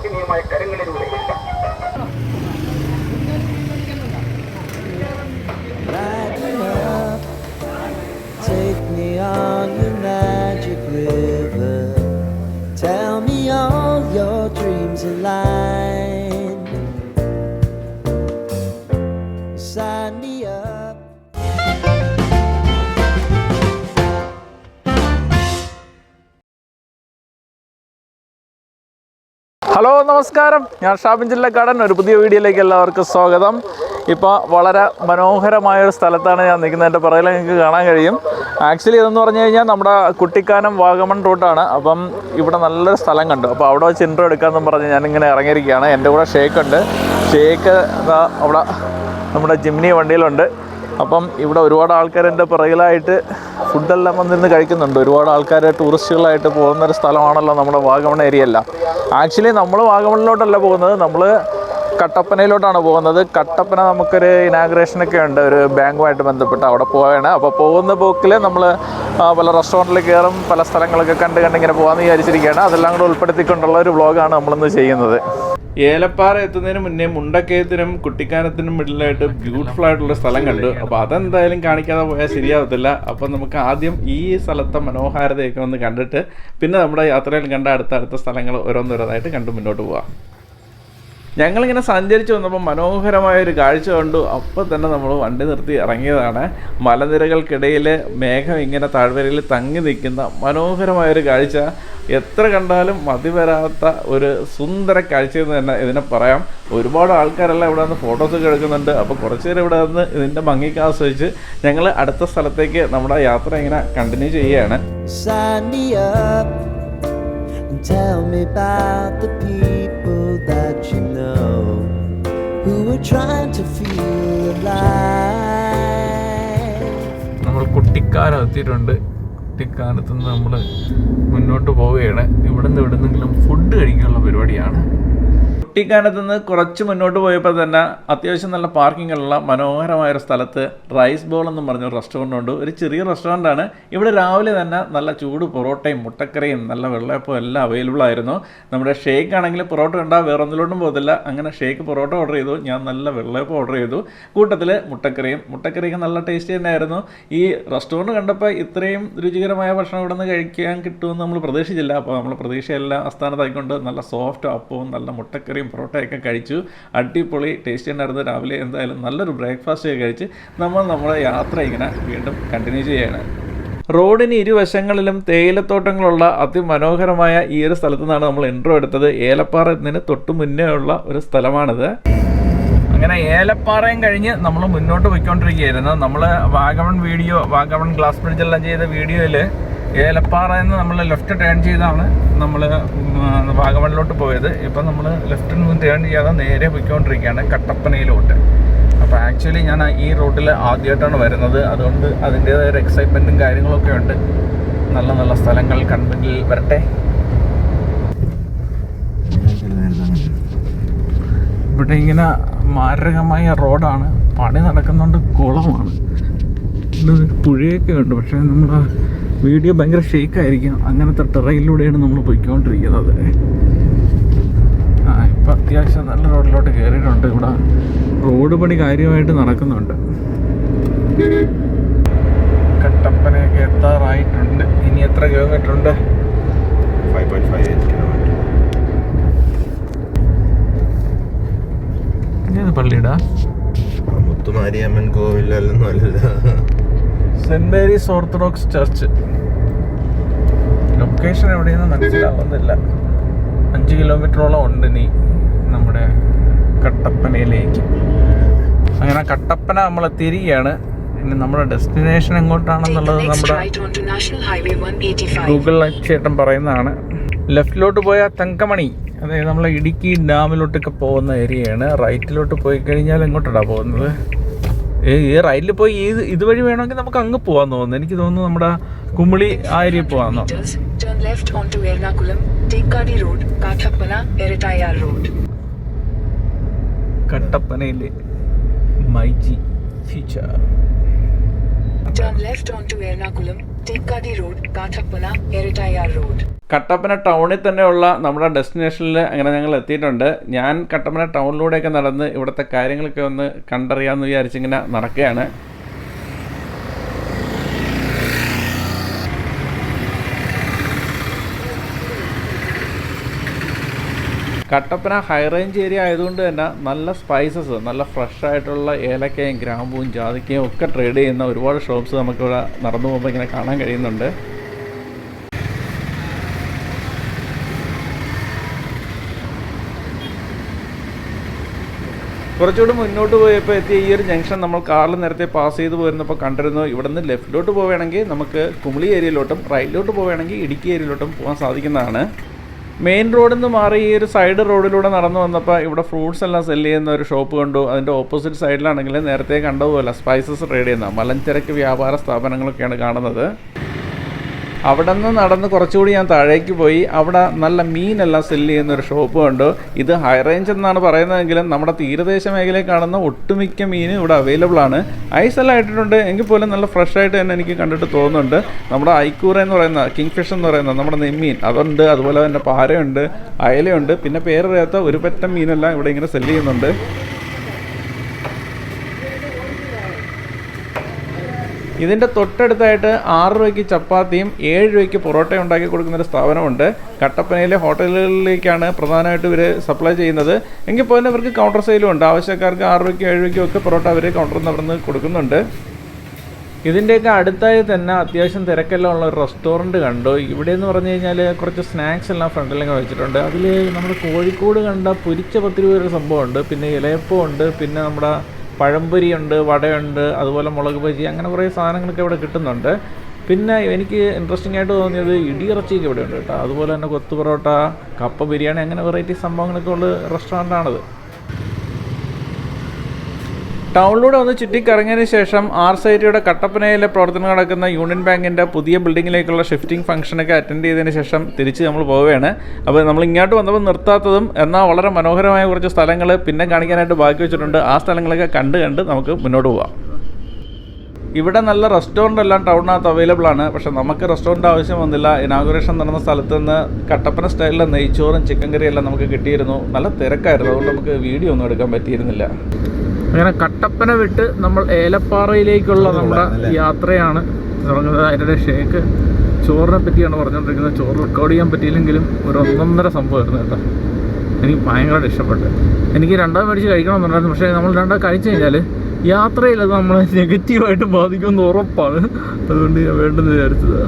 അവിശ്വസനീയമായ കരങ്ങളിലൂടെയില്ല ഹലോ നമസ്കാരം. ഞാൻ ഷാബിൻ ജില്ലക്കാടൻ. ഒരു പുതിയ വീഡിയോയിലേക്ക് എല്ലാവർക്കും സ്വാഗതം. ഇപ്പോൾ വളരെ മനോഹരമായ ഒരു സ്ഥലത്താണ് ഞാൻ നിൽക്കുന്നത്. എന്റെ പുറകിൽ നിങ്ങൾക്ക് കാണാൻ കഴിയും. ആക്ച്വലി ഇതെന്ന് പറഞ്ഞു കഴിഞ്ഞാൽ നമ്മുടെ കുട്ടിക്കാനം വാഗമൺ റൂട്ടാണ് അപ്പം ഇവിടെ നല്ലൊരു സ്ഥലം കണ്ടു. അപ്പോൾ അവിടെ വെച്ച് ഇൻട്രോ എടുക്കാമെന്നും പറഞ്ഞ് ഞാനിങ്ങനെ ഇറങ്ങിയിരിക്കുകയാണ്. എന്റെ കൂടെ ഷേക്ക് ഉണ്ട്. ഷേക്ക് അവിടെ നമ്മുടെ ജിംനി വണ്ടിയിലുണ്ട്. അപ്പം ഇവിടെ ഒരുപാട് ആൾക്കാർ എന്റെ പിറകിലായിട്ട് ഫുഡെല്ലാം വന്നിരുന്ന് കഴിക്കുന്നുണ്ട്. ഒരുപാട് ആൾക്കാർ ടൂറിസ്റ്റുകളായിട്ട് പോകുന്ന ഒരു സ്ഥലമാണല്ലോ നമ്മുടെ വാഗമൺ ഏരിയ അല്ല ആക്ച്വലി നമ്മൾ വാഗമണിലോട്ടല്ല പോകുന്നത്. നമ്മൾ കട്ടപ്പനയിലോട്ടാണ് പോകുന്നത്. കട്ടപ്പന നമുക്കൊരു ഇനാഗ്രേഷനൊക്കെ ഉണ്ട്. ഒരു ബാങ്കുമായിട്ട് ബന്ധപ്പെട്ട് അവിടെ പോവുകയാണ് അപ്പോൾ പോകുന്ന പോക്കിൽ നമ്മൾ പല റെസ്റ്റോറന്റിൽ കയറും പല സ്ഥലങ്ങളൊക്കെ കണ്ട് കണ്ടിങ്ങനെ പോകാമെന്ന് വിചാരിച്ചിരിക്കുകയാണ്. അതെല്ലാം കൂടെ ഉൾപ്പെടുത്തിക്കൊണ്ടുള്ള ഒരു വ്ളോഗാണ് നമ്മളിന്ന് ചെയ്യുന്നത്. ഏലപ്പാറ എത്തുന്നതിന് മുന്നേ മുണ്ടക്കയത്തിനും കുട്ടിക്കാനത്തിനും മിഡിലായിട്ട് ബ്യൂട്ടിഫുൾ ആയിട്ടുള്ള സ്ഥലം കണ്ടു. അപ്പൊ അതെന്തായാലും കാണിക്കാതെ പോയാൽ ശരിയാവത്തില്ല. അപ്പൊ നമുക്ക് ആദ്യം ഈ സ്ഥലത്തെ മനോഹാരിതയൊക്കെ ഒന്ന് കണ്ടിട്ട് പിന്നെ നമ്മുടെ യാത്രയിൽ കണ്ട അടുത്ത അടുത്ത സ്ഥലങ്ങൾ ഓരോന്നോരോന്നായിട്ട് കണ്ടു മുന്നോട്ട് പോവാം. ഞങ്ങളിങ്ങനെ സഞ്ചരിച്ചു വന്നപ്പോൾ മനോഹരമായ ഒരു കാഴ്ച കണ്ടു. അപ്പോൾ തന്നെ നമ്മൾ വണ്ടി നിർത്തി ഇറങ്ങിയതാണ്. മലനിരകൾക്കിടയിൽ മേഘം ഇങ്ങനെ താഴ്വരയിൽ തങ്ങി നിൽക്കുന്ന മനോഹരമായൊരു കാഴ്ച. എത്ര കണ്ടാലും മതി വരാത്ത ഒരു സുന്ദര കാഴ്ച എന്ന് തന്നെ ഇതിനെ പറയാം. ഒരുപാട് ആൾക്കാരെല്ലാം ഇവിടെ നിന്ന് ഫോട്ടോസൊക്കെ എടുക്കുന്നുണ്ട്. അപ്പോൾ കുറച്ച് നേരം ഇവിടെ നിന്ന് ഇതിന്റെ ഭംഗിക്ക് ആസ്വദിച്ച് ഞങ്ങൾ അടുത്ത സ്ഥലത്തേക്ക് നമ്മുടെ യാത്ര ഇങ്ങനെ കണ്ടിന്യൂ ചെയ്യുകയാണ്. Tell me about the people that you know who are trying to feel alive. നമ്മൾ കുട്ടിക്കാനം കുട്ടിക്കാനത്ത് നിന്ന് നമ്മൾ മുന്നോട്ട് പോവുകയാണ്. ഇവിടെ നിന്ന് എവിടെ നിന്നെങ്കിലും ഫുഡ് കഴിക്കാനുള്ള പരിപാടിയാണ്. കുട്ടിക്കാനത്ത് നിന്ന് കുറച്ച് മുന്നോട്ട് പോയപ്പോൾ തന്നെ അത്യാവശ്യം നല്ല പാർക്കിംഗ് ഉള്ള മനോഹരമായ ഒരു സ്ഥലത്ത് റൈസ് ബോൾ എന്നും പറഞ്ഞ ഒരു റെസ്റ്റോറന്റ് ഉണ്ട്. ഒരു ചെറിയ റെസ്റ്റോറന്റ് ആണ്. ഇവിടെ രാവിലെ തന്നെ നല്ല ചൂട് പൊറോട്ടയും മുട്ടക്കറിയും നല്ല വെള്ളയപ്പം എല്ലാം അവൈലബിൾ ആയിരുന്നു. നമ്മുടെ ഷേക്ക് ആണെങ്കിൽ പൊറോട്ട ഉണ്ടാ വേറെ ഒന്നിലോട്ടും പോകത്തില്ല. അങ്ങനെ ഷേക്ക് പൊറോട്ട ഓർഡർ ചെയ്തു. ഞാൻ നല്ല വെള്ളയപ്പം ഓർഡർ ചെയ്തു. കൂട്ടത്തിൽ മുട്ടക്കറിയും മുട്ടക്കറിയൊക്കെ നല്ല ടേസ്റ്റ് തന്നെയായിരുന്നു. ഈ റെസ്റ്റോറന്റ് കണ്ടപ്പോൾ ഇത്രയും രുചികരമായ ഭക്ഷണം ഇവിടെ നിന്ന് കഴിക്കാൻ കിട്ടുമെന്ന് നമ്മൾ പ്രതീക്ഷിച്ചില്ല. അപ്പോൾ നമ്മൾ പ്രതീക്ഷയെല്ലാം അസ്ഥാനത്തായിക്കൊണ്ട് നല്ല സോഫ്റ്റ് അപ്പവും നല്ല മുട്ടക്കറിയും പൊറോട്ടയൊക്കെ കഴിച്ചു. അടിപൊളി ടേസ്റ്റ് ഉണ്ടായിരുന്നു രാവിലെ എന്തായാലും നല്ലൊരു ബ്രേക്ക്ഫാസ്റ്റ് ഒക്കെ കഴിച്ച് നമ്മൾ നമ്മുടെ യാത്ര ഇങ്ങനെ വീണ്ടും കണ്ടിന്യൂ ചെയ്യുകയാണ്. റോഡിന് ഇരുവശങ്ങളിലും തേയിലത്തോട്ടങ്ങളുള്ള അതിമനോഹരമായ ഈ ഒരു സ്ഥലത്തു നിന്നാണ് നമ്മൾ എൻട്രോ എടുത്തത്. ഏലപ്പാറ എന്നതിന് തൊട്ട് മുന്നേ ഉള്ള ഒരു സ്ഥലമാണിത്. അങ്ങനെ ഏലപ്പാറയും കഴിഞ്ഞ് നമ്മൾ മുന്നോട്ട് പോയിക്കൊണ്ടിരിക്കുകയായിരുന്നു. നമ്മൾ വാഗമൺ വീഡിയോ വാഗമൺ ഗ്ലാസ് ബ്രിഡ്ജെല്ലാം ചെയ്ത വീഡിയോയിൽ ഏലപ്പാറ എന്ന് നമ്മൾ ലെഫ്റ്റ് ടേൺ ചെയ്താണ് നമ്മൾ വാഗമണിലോട്ട് പോയത്. ഇപ്പം നമ്മൾ ലെഫ്റ്റിൽ നിന്ന് ടേൺ ചെയ്യാതെ നേരെ പോയിക്കൊണ്ടിരിക്കുകയാണ് കട്ടപ്പനയിലോട്ട്. അപ്പോൾ ആക്ച്വലി ഞാൻ ഈ റൂട്ടിൽ ആദ്യമായിട്ടാണ് വരുന്നത്. അതുകൊണ്ട് അതിന്റേതായ ഒരു എക്സൈറ്റ്മെന്റും കാര്യങ്ങളൊക്കെ ഉണ്ട്. നല്ല നല്ല സ്ഥലങ്ങൾ കൺമുന്നിൽ വരട്ടെ. ഇവിടെ ഇങ്ങനെ മാരകമായ റോഡാണ്. പണി നടക്കുന്നുണ്ട് കുളമാണ്. പുഴയൊക്കെ ഉണ്ട്. പക്ഷേ നമ്മൾ വീഡിയോ ഭയങ്കര ഷേക്കായിരിക്കും അങ്ങനത്തെ ടെറയിലൂടെയാണ് നമ്മൾ പോയിക്കൊണ്ടിരിക്കുന്നത്. ആ ഇപ്പം അത്യാവശ്യം നല്ല റോഡിലോട്ട് കയറിയിട്ടുണ്ട് ഇവിടെ റോഡ് പണി കാര്യമായിട്ട് നടക്കുന്നുണ്ട്. കട്ടപ്പനയൊക്കെ എത്താറായിട്ടുണ്ട്. ഇനി എത്ര കിലോമീറ്റർ ഉണ്ട് five point five eight kilometre പള്ളിയിടാ? മുത്തുമാരിയമ്മൻ കോവിലല്ലെന്നല്ല. Saint Mary's Orthodox church. Location എവിടെയെന്ന് മനസ്സിലാവുന്നില്ല. അഞ്ച് കിലോമീറ്ററോളം ഉണ്ട് നീ നമ്മുടെ കട്ടപ്പനയിലേക്ക്. അങ്ങനെ കട്ടപ്പന നമ്മൾ തിരികെയാണ്. ഇനി നമ്മുടെ ഡെസ്റ്റിനേഷൻ എങ്ങോട്ടാണെന്നുള്ളത് നമ്മുടെ National Highway 185. ഗൂഗിൾ ചേട്ടൻ പറയുന്നതാണ്. ലെഫ്റ്റിലോട്ട് പോയാൽ തങ്കമണി. അതായത് നമ്മൾ ഇടുക്കി ഡാമിലോട്ടൊക്കെ പോകുന്ന ഏരിയയാണ്. റൈറ്റിലോട്ട് പോയി കഴിഞ്ഞാൽ എങ്ങോട്ടാണ് പോകുന്നത്? ഈ റൈഡിൽ പോയി ഈ ഇതുവഴി വേണമെങ്കിൽ നമുക്ക് അങ്ങ് പോവാന്ന് തോന്നുന്നു. എനിക്ക് തോന്നുന്നു നമ്മുടെ കുമ്പിളി ആര്യ പോവാന്ന് കട്ടപ്പനയിലെ MyG feature Turn left road road. Kattappana ടൗണിൽ തന്നെയുള്ള നമ്മുടെ ഡെസ്റ്റിനേഷനിൽ അങ്ങനെ ഞങ്ങൾ എത്തിയിട്ടുണ്ട്. ഞാൻ കട്ടപ്പന ടൗണിലൂടെയൊക്കെ നടന്ന് ഇവിടുത്തെ കാര്യങ്ങളൊക്കെ ഒന്ന് കണ്ടറിയാമെന്ന് വിചാരിച്ചിങ്ങനെ നടക്കുകയാണ്. കട്ടപ്പന ഹൈ റേഞ്ച് ഏരിയ ആയതുകൊണ്ട് തന്നെ നല്ല സ്പൈസസ് നല്ല ഫ്രഷ് ആയിട്ടുള്ള ഏലക്കയും ഗ്രാമ്പൂവും ജാതിക്കയും ഒക്കെ ട്രേഡ് ചെയ്യുന്ന ഒരുപാട് ഷോപ്സ് നമുക്കിവിടെ നടന്നു പോകുമ്പോൾ ഇങ്ങനെ കാണാൻ കഴിയുന്നുണ്ട്. കുറച്ചുകൂടി മുന്നോട്ട് പോയപ്പോൾ എത്തിയ ഈ ഒരു ജംഗ്ഷൻ നമ്മൾ കാറിൽ നേരത്തെ പാസ് ചെയ്ത് പോയിരുന്നപ്പോൾ കണ്ടിരുന്നു. ഇവിടെ നിന്ന് ലെഫ്റ്റിലോട്ട് പോവുകയാണെങ്കിൽ നമുക്ക് കുമളി ഏരിയയിലോട്ടും റൈറ്റിലോട്ട് പോവുകയാണെങ്കിൽ ഇടുക്കി ഏരിയയിലോട്ടും പോകാൻ സാധിക്കുന്നതാണ്. മെയിൻ റോഡിൽ നിന്ന് മാറി ഈ ഒരു സൈഡ് റോഡിലൂടെ നടന്നു വന്നപ്പോൾ ഇവിടെ ഫ്രൂട്ട്സ് എല്ലാം സെല്ല് ചെയ്യുന്ന ഒരു ഷോപ്പ് കണ്ടു. അതിന്റെ ഓപ്പോസിറ്റ് സൈഡിലാണെങ്കിൽ നേരത്തെ കണ്ടതുപോലെ സ്പൈസസ് ട്രേഡ് ചെയ്യുന്ന മലഞ്ചരക്ക് വ്യാപാര സ്ഥാപനങ്ങളൊക്കെയാണ് കാണുന്നത്. അവിടെ നിന്ന് നടന്ന് കുറച്ചുകൂടി ഞാൻ താഴേക്ക് പോയി. അവിടെ നല്ല മീനെല്ലാം സെല്ല് ചെയ്യുന്ന ഒരു ഷോപ്പ് കണ്ടു. ഇത് ഹൈ റേഞ്ച് എന്നാണ് പറയുന്നതെങ്കിലും നമ്മുടെ തീരദേശ മേഖലയിൽ കാണുന്ന ഒട്ടുമിക്ക മീൻ ഇവിടെ അവൈലബിൾ ആണ്. ഐസ് എല്ലാം എങ്കിൽ പോലും നല്ല ഫ്രഷ് ആയിട്ട് തന്നെ എനിക്ക് കണ്ടിട്ട് തോന്നുന്നുണ്ട്. നമ്മുടെ ഐക്കൂറ എന്ന് പറയുന്ന കിങ് ഫിഷ് എന്ന് പറയുന്ന നമ്മുടെ നെമ്മീൻ അതുണ്ട്. അതുപോലെ തന്നെ പാരയുണ്ട് അയലയുണ്ട്. പിന്നെ പേരറിയാത്ത ഒരു പറ്റം മീനെല്ലാം ഇവിടെ ഇങ്ങനെ സെല്ല് ചെയ്യുന്നുണ്ട്. ഇതിന്റെ തൊട്ടടുത്തായിട്ട് ആറ് രൂപയ്ക്ക് ചപ്പാത്തിയും ഏഴ് രൂപയ്ക്ക് പൊറോട്ടയും ഉണ്ടാക്കി കൊടുക്കുന്നൊരു സ്ഥാപനമുണ്ട്. കട്ടപ്പനയിലെ ഹോട്ടലുകളിലേക്കാണ് പ്രധാനമായിട്ട് ഇവർ സപ്ലൈ ചെയ്യുന്നത്. എങ്കിൽ പോലും ഇവർക്ക് കൗണ്ടർ സെയിലും ഉണ്ട്. ആവശ്യക്കാർക്ക് ആറ് രൂപയ്ക്കും ഏഴ് രൂപയ്ക്കും ഒക്കെ പൊറോട്ട അവർ കൗണ്ടറിൽ നിന്ന് കൊടുക്കുന്നുണ്ട്. ഇതിന്റെയൊക്കെ അടുത്തായി തന്നെ അത്യാവശ്യം തിരക്കെല്ലാം ഉള്ള ഒരു റെസ്റ്റോറന്റ് കണ്ടു. ഇവിടെ എന്ന് പറഞ്ഞു കഴിഞ്ഞാൽ കുറച്ച് സ്നാക്സ് എല്ലാം ഫ്രണ്ടിലൊക്കെ വെച്ചിട്ടുണ്ട്. അതിൽ നമ്മുടെ കോഴിക്കോട് കണ്ട പൊരിച്ച പത്ത് രൂപ ഒരു സംഭവമുണ്ട്. പിന്നെ ഇലയപ്പം ഉണ്ട് പിന്നെ നമ്മുടെ പഴംപൊരിയുണ്ട് വടയുണ്ട് അതുപോലെ മുളക് ബജി അങ്ങനെ കുറേ സാധനങ്ങളൊക്കെ ഇവിടെ കിട്ടുന്നുണ്ട്. പിന്നെ എനിക്ക് ഇൻട്രസ്റ്റിംഗ് ആയിട്ട് തോന്നിയത് ഇടിയിറച്ചിയൊക്കെ ഇവിടെ ഉണ്ട് കേട്ടോ. അതുപോലെ തന്നെ കൊത്തു പൊറോട്ട കപ്പ ബിരിയാണി അങ്ങനെ വെറൈറ്റി സംഭവങ്ങളൊക്കെ ഉള്ള റെസ്റ്റോറന്റാണത് ടൗണിലൂടെ ഒന്ന് ചുറ്റിക്കറങ്ങിയതിന് ശേഷം ആർ സൈറ്റിയുടെ കട്ടപ്പനയിലെ പ്രവർത്തനം നടക്കുന്ന യൂണിയൻ ബാങ്കിന്റെ പുതിയ ബിൽഡിങ്ങിലേക്കുള്ള ഷിഫ്റ്റിംഗ് ഫംഗ്ഷനൊക്കെ അറ്റൻഡ് ചെയ്തതിന് ശേഷം തിരിച്ച് നമ്മൾ പോവുകയാണ്. അപ്പോൾ നമ്മൾ ഇങ്ങോട്ട് വന്നപ്പോൾ നിർത്താത്തതും എന്നാൽ വളരെ മനോഹരമായ കുറച്ച് സ്ഥലങ്ങൾ പിന്നെ കാണിക്കാനായിട്ട് ബാക്കി വെച്ചിട്ടുണ്ട്. ആ സ്ഥലങ്ങളൊക്കെ കണ്ട് കണ്ട് നമുക്ക് മുന്നോട്ട് പോവാം. ഇവിടെ നല്ല റെസ്റ്റോറന്റ് എല്ലാം ടൗണിനകത്ത് അവൈലബിൾ ആണ്. പക്ഷേ നമുക്ക് റെസ്റ്റോറന്റ് ആവശ്യം വന്നില്ല. ഇനാഗുറേഷൻ നടന്ന സ്ഥലത്ത് നിന്ന് കട്ടപ്പന സ്റ്റൈലിലെ നെയ്ച്ചോറും ചിക്കൻ കറിയെല്ലാം നമുക്ക് കിട്ടിയിരുന്നു. നല്ല തിരക്കായിരുന്നു. അതുകൊണ്ട് നമുക്ക് വീഡിയോ ഒന്നും എടുക്കാൻ പറ്റിയിരുന്നില്ല. അങ്ങനെ കട്ടപ്പന വിട്ട് നമ്മൾ ഏലപ്പാറയിലേക്കുള്ള നമ്മുടെ യാത്രയാണ് തുടങ്ങുന്നത്. അതിന്റെ ഷേക്ക് ചോറിനെ പറ്റിയാണ് പറഞ്ഞുകൊണ്ടിരിക്കുന്നത്. ചോറ് റെക്കോർഡ് ചെയ്യാൻ പറ്റിയില്ലെങ്കിലും ഒരു ഒന്നൊന്നര സംഭവമായിരുന്നു കേട്ടോ. എനിക്ക് ഭയങ്കരമായിട്ട് ഇഷ്ടപ്പെട്ടു. എനിക്ക് രണ്ടാം മേടിച്ച് കഴിക്കണമെന്നുണ്ടായിരുന്നു. പക്ഷേ നമ്മൾ രണ്ടാം കഴിച്ചു കഴിഞ്ഞാൽ യാത്രയിൽ അത് നമ്മളെ നെഗറ്റീവായിട്ട് ബാധിക്കുമെന്ന് ഉറപ്പാണ്. അതുകൊണ്ട് ഞാൻ വേണ്ടെന്ന് വിചാരിച്ചത്.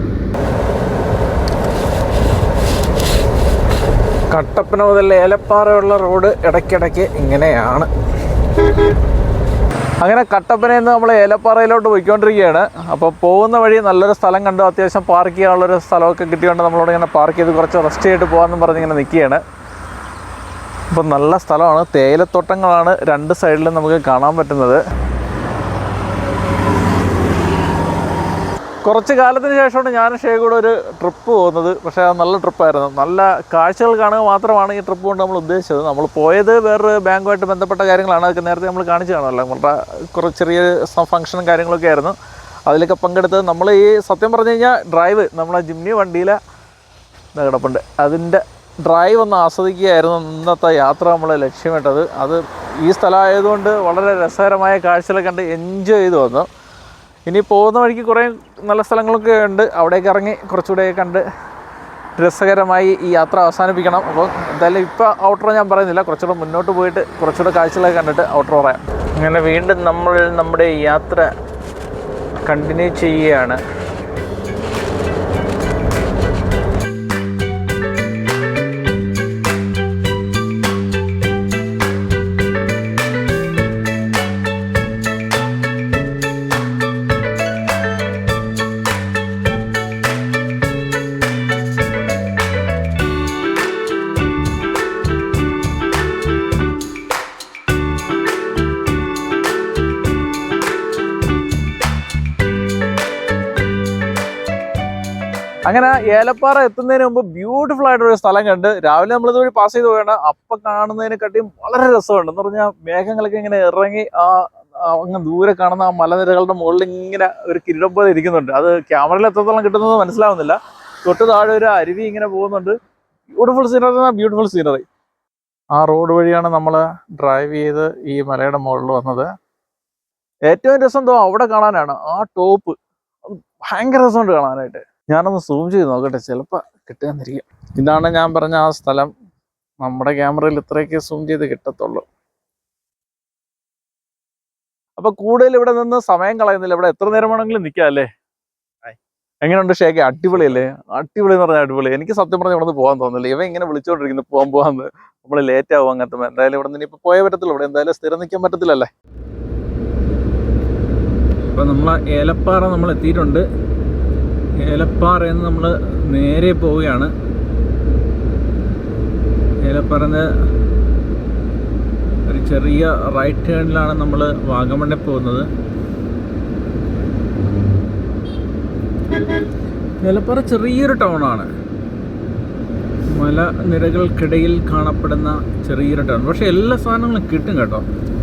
കട്ടപ്പന മുതൽ ഏലപ്പാറയുള്ള റോഡ് ഇടയ്ക്കിടയ്ക്ക് ഇങ്ങനെയാണ്. അങ്ങനെ കട്ടപ്പനയിൽ നിന്ന് നമ്മൾ ഏലപ്പാറയിലോട്ട് പോയിക്കൊണ്ടിരിക്കുകയാണ്. അപ്പോൾ പോകുന്ന വഴി നല്ലൊരു സ്ഥലം കണ്ടു അത്യാവശ്യം പാർക്ക് ചെയ്യാനുള്ളൊരു സ്ഥലമൊക്കെ കിട്ടിയോണ്ട് നമ്മളോട് ഇങ്ങനെ പാർക്ക് ചെയ്ത് കുറച്ച് റെസ്റ്റ് ചെയ്തിട്ട് പോകാമെന്നും പറഞ്ഞ് ഇങ്ങനെ നിൽക്കുകയാണ് അപ്പം നല്ല സ്ഥലമാണ്. തേയിലത്തോട്ടങ്ങളാണ് രണ്ട് സൈഡിലും നമുക്ക് കാണാൻ പറ്റുന്നത്. കുറച്ച് കാലത്തിന് ശേഷമാണ് ഞാൻ ഷേ കൂടെ ഒരു ട്രിപ്പ് പോകുന്നത്. പക്ഷേ അത് നല്ല ട്രിപ്പായിരുന്നു. നല്ല കാഴ്ചകൾ കാണുക മാത്രമാണ് ഈ ട്രിപ്പ് കൊണ്ട് നമ്മൾ ഉദ്ദേശിച്ചത്. നമ്മൾ പോയത് വേറൊരു ബാങ്കുമായിട്ട് ബന്ധപ്പെട്ട കാര്യങ്ങളാണ്. അതൊക്കെ നേരത്തെ നമ്മൾ കാണിച്ചു കാണുമല്ലോ. നമ്മളുടെ കുറച്ച് ചെറിയ ഫംഗ്ഷനും കാര്യങ്ങളൊക്കെ ആയിരുന്നു. അതിലൊക്കെ പങ്കെടുത്ത് നമ്മൾ ഈ സത്യം പറഞ്ഞു കഴിഞ്ഞാൽ ഡ്രൈവ് നമ്മളെ ജിമ്മി വണ്ടിയിലെ കിടപ്പുണ്ട്. അതിന്റെ ഡ്രൈവ് ഒന്ന് ആസ്വദിക്കുകയായിരുന്നു ഇന്നത്തെ യാത്ര നമ്മളെ ലക്ഷ്യമിട്ടത്. അത് ഈ സ്ഥലമായതുകൊണ്ട് വളരെ രസകരമായ കാഴ്ചകളെ കണ്ട് എൻജോയ് ചെയ്ത് വന്നു. ഇനി പോകുന്ന വഴിക്ക് കുറേ നല്ല സ്ഥലങ്ങളൊക്കെ ഉണ്ട്. അവിടേക്ക് ഇറങ്ങി കുറച്ചുകൂടെ കണ്ട് രസകരമായി ഈ യാത്ര അവസാനിപ്പിക്കണം. അപ്പോൾ എന്തായാലും ഇപ്പോൾ ഔട്ടർ ഞാൻ പറയുന്നില്ല. കുറച്ചുകൂടെ മുന്നോട്ട് പോയിട്ട് കുറച്ചുകൂടെ കാഴ്ചകളൊക്കെ കണ്ടിട്ട് ഔട്ടർ പറയാം. അങ്ങനെ വീണ്ടും നമ്മൾ നമ്മുടെ യാത്ര കണ്ടിന്യൂ ചെയ്യുകയാണ്. അങ്ങനെ ഏലപ്പാറ എത്തുന്നതിന് മുമ്പ് ബ്യൂട്ടിഫുൾ ആയിട്ട് ഒരു സ്ഥലം കണ്ട് രാവിലെ നമ്മൾ ഇതുവഴി പാസ് ചെയ്ത് പോയാണ്. അപ്പൊ കാണുന്നതിനെക്കാട്ടിയും വളരെ രസമുണ്ട്. എന്ന് പറഞ്ഞാൽ മേഘങ്ങളൊക്കെ ഇങ്ങനെ ഇറങ്ങി ആ അങ്ങ് ദൂരെ കാണുന്ന ആ മലനിരകളുടെ മുകളിൽ ഇങ്ങനെ ഒരു കിരീടം പോലെ ഇരിക്കുന്നുണ്ട്. അത് ക്യാമറയിൽ എത്രത്തോളം കിട്ടുന്നത് മനസ്സിലാവുന്നില്ല. തൊട്ട് താഴെ ഒരു അരുവി ഇങ്ങനെ പോകുന്നുണ്ട്. ബ്യൂട്ടിഫുൾ സീനറി ബ്യൂട്ടിഫുൾ സീനറി ആ റോഡ് വഴിയാണ് നമ്മൾ ഡ്രൈവ് ചെയ്ത് ഈ മലയുടെ മുകളിൽ വന്നത്. ഏറ്റവും രസം എന്തോ അവിടെ കാണാനാണ്. ആ ടോപ്പ് ഭയങ്കര രസമുണ്ട് കാണാനായിട്ട്. ഞാനൊന്ന് സൂം ചെയ്ത് നോക്കട്ടെ ചിലപ്പോൾ കിട്ടുകയെന്നിരിക്കും. ഇതാണ് ഞാൻ പറഞ്ഞ ആ സ്ഥലം. നമ്മുടെ ക്യാമറയിൽ ഇത്രയൊക്കെ സൂം ചെയ്ത് കിട്ടത്തുള്ളൂ. അപ്പൊ കൂടുതൽ ഇവിടെ നിന്ന് സമയം കളയുന്നില്ല. ഇവിടെ എത്ര നേരം വേണമെങ്കിലും നിൽക്കാം അല്ലേ? എങ്ങനെയുണ്ട് ഷേക്ക് അടിപൊളിയല്ലേ? അടിപൊളി എന്ന് പറഞ്ഞാൽ അടിപൊളി. എനിക്ക് സത്യം പറഞ്ഞാൽ ഇവിടെ നിന്ന് പോകാൻ തോന്നുന്നില്ല. ഇവ ഇങ്ങനെ വിളിച്ചോണ്ടിരിക്കുന്നു പോകാൻ പോകാന്ന് നമ്മൾ ലേറ്റ് ആവും അങ്ങനത്തെ എന്തായാലും ഇവിടെ നിന്ന് ഇപ്പൊ പോയേ പറ്റത്തില്ല ഇവിടെ എന്തായാലും സ്ഥിരം നിൽക്കാൻ പറ്റത്തില്ലല്ലേ? ഇപ്പൊ നമ്മളെ ഏലപ്പാറ നമ്മൾ എത്തിയിട്ടുണ്ട് ഏലപ്പാറയിൽ നിന്ന് നമ്മൾ നേരെ പോവുകയാണ്. ഏലപ്പാറന്ന് ഒരു ചെറിയ റൈറ്റ് ടേണിലാണ് നമ്മൾ വാഗമണ്ണിൽ പോകുന്നത്. ഏലപ്പാറ ചെറിയൊരു ടൗണാണ് മലനിരകൾക്കിടയിൽ കാണപ്പെടുന്ന ചെറിയൊരു ടൗൺ പക്ഷേ എല്ലാ സാധനങ്ങളും കിട്ടും കേട്ടോ.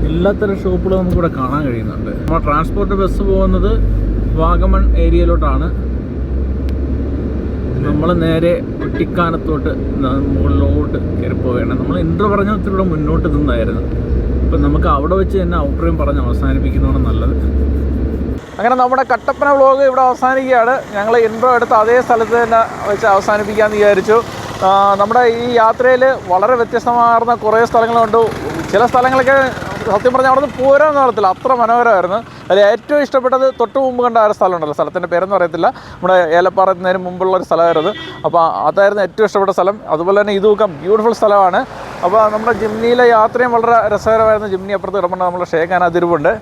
എല്ലാത്തരം ഷോപ്പുകളും നമുക്കിവിടെ കാണാൻ കഴിയുന്നുണ്ട്. നമ്മൾ ട്രാൻസ്പോർട്ട് ബസ് പോകുന്നത് വാഗമൺ ഏരിയയിലോട്ടാണ് നമ്മൾ നേരെ കുട്ടിക്കാനത്തോട്ട് മുകളിലോട്ട് കയറി പോവുകയാണ് നമ്മൾ ഇൻട്രോ പറഞ്ഞ ഒത്തിരി മുന്നോട്ട് നിന്നായിരുന്നു. അപ്പം നമുക്ക് അവിടെ വെച്ച് തന്നെ അഭിപ്രായം പറഞ്ഞ് അവസാനിപ്പിക്കുന്നതാണ് നല്ലത്. അങ്ങനെ നമ്മുടെ കട്ടപ്പന വ്ളോഗ് ഇവിടെ അവസാനിക്കുകയാണ്. ഞങ്ങൾ ഇൻട്രോ എടുത്ത് അതേ സ്ഥലത്ത് തന്നെ വെച്ച് അവസാനിപ്പിക്കാമെന്ന് വിചാരിച്ചു. നമ്മുടെ ഈ യാത്രയിൽ വളരെ വ്യത്യസ്തമാർന്ന കുറേ സ്ഥലങ്ങളുണ്ട്. ചില സ്ഥലങ്ങളൊക്കെ സത്യം പറഞ്ഞാൽ അവിടെ നിന്ന് പോരാൻ നടത്തില്ല അത്ര മനോഹരമായിരുന്നു. അതിൽ ഏറ്റവും ഇഷ്ടപ്പെട്ടത് തൊട്ട് മുമ്പ് കണ്ട ഒരു സ്ഥലമുണ്ടല്ലോ. സ്ഥലത്തിന്റെ പേരൊന്നും അറിയത്തില്ല. നമ്മുടെ ഏലപ്പാറ എത്തുന്നതിന് മുമ്പുള്ള ഒരു സ്ഥലമായിരുന്നു. അപ്പോൾ അതായിരുന്നു ഏറ്റവും ഇഷ്ടപ്പെട്ട സ്ഥലം. അതുപോലെ തന്നെ ഇതൊക്കെ ബ്യൂട്ടിഫുൾ സ്ഥലമാണ്. അപ്പോൾ നമ്മുടെ ജിംനിയിലെ യാത്രയും വളരെ രസകരമായിരുന്നു. ജിംനി അപ്പുറത്ത് കിടപ്പുണ്ട്. നമ്മുടെ ഷേഖാൻ അതിരുവുണ്ട്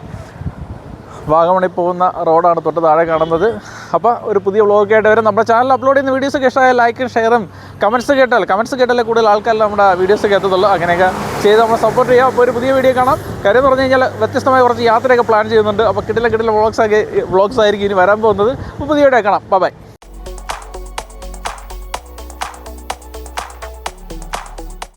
വാഗമണി പോകുന്ന റോഡാണ് തൊട്ട് താഴെ കാണുന്നത്. അപ്പോൾ ഒരു പുതിയ വ്ളോഗ് ആയിട്ട് വരും. നമ്മുടെ ചാനൽ അപ്ലോഡ് ചെയ്യുന്ന വീഡിയോസ് ഇഷ്ടമായ ലൈക്കും ഷെയറും കമൻസ് കേട്ടാൽ കമൻസ് കേട്ടാലേ കൂടുതൽ ആൾക്കാർ നമ്മുടെ വീഡിയോസ് എത്തത്തുള്ളൂ. അങ്ങനെയൊക്കെ ചെയ്ത് നമ്മൾ സപ്പോർട്ട് ചെയ്യാം. അപ്പോൾ ഒരു പുതിയ വീഡിയോ കാണാം. കാര്യം പറഞ്ഞു കഴിഞ്ഞാൽ വ്യത്യസ്തമായ കുറച്ച് യാത്രയൊക്കെ പ്ലാൻ ചെയ്യുന്നുണ്ട്. അപ്പോൾ കിട്ടില്ല കിട്ടില്ല വ്ളോഗ്സ് ആകെ വ്ളോഗ്സ് ആയിരിക്കും ഇനി വരാൻ പോകുന്നത്. അപ്പോൾ പുതിയ വീഡിയോ കാണാം. ബൈ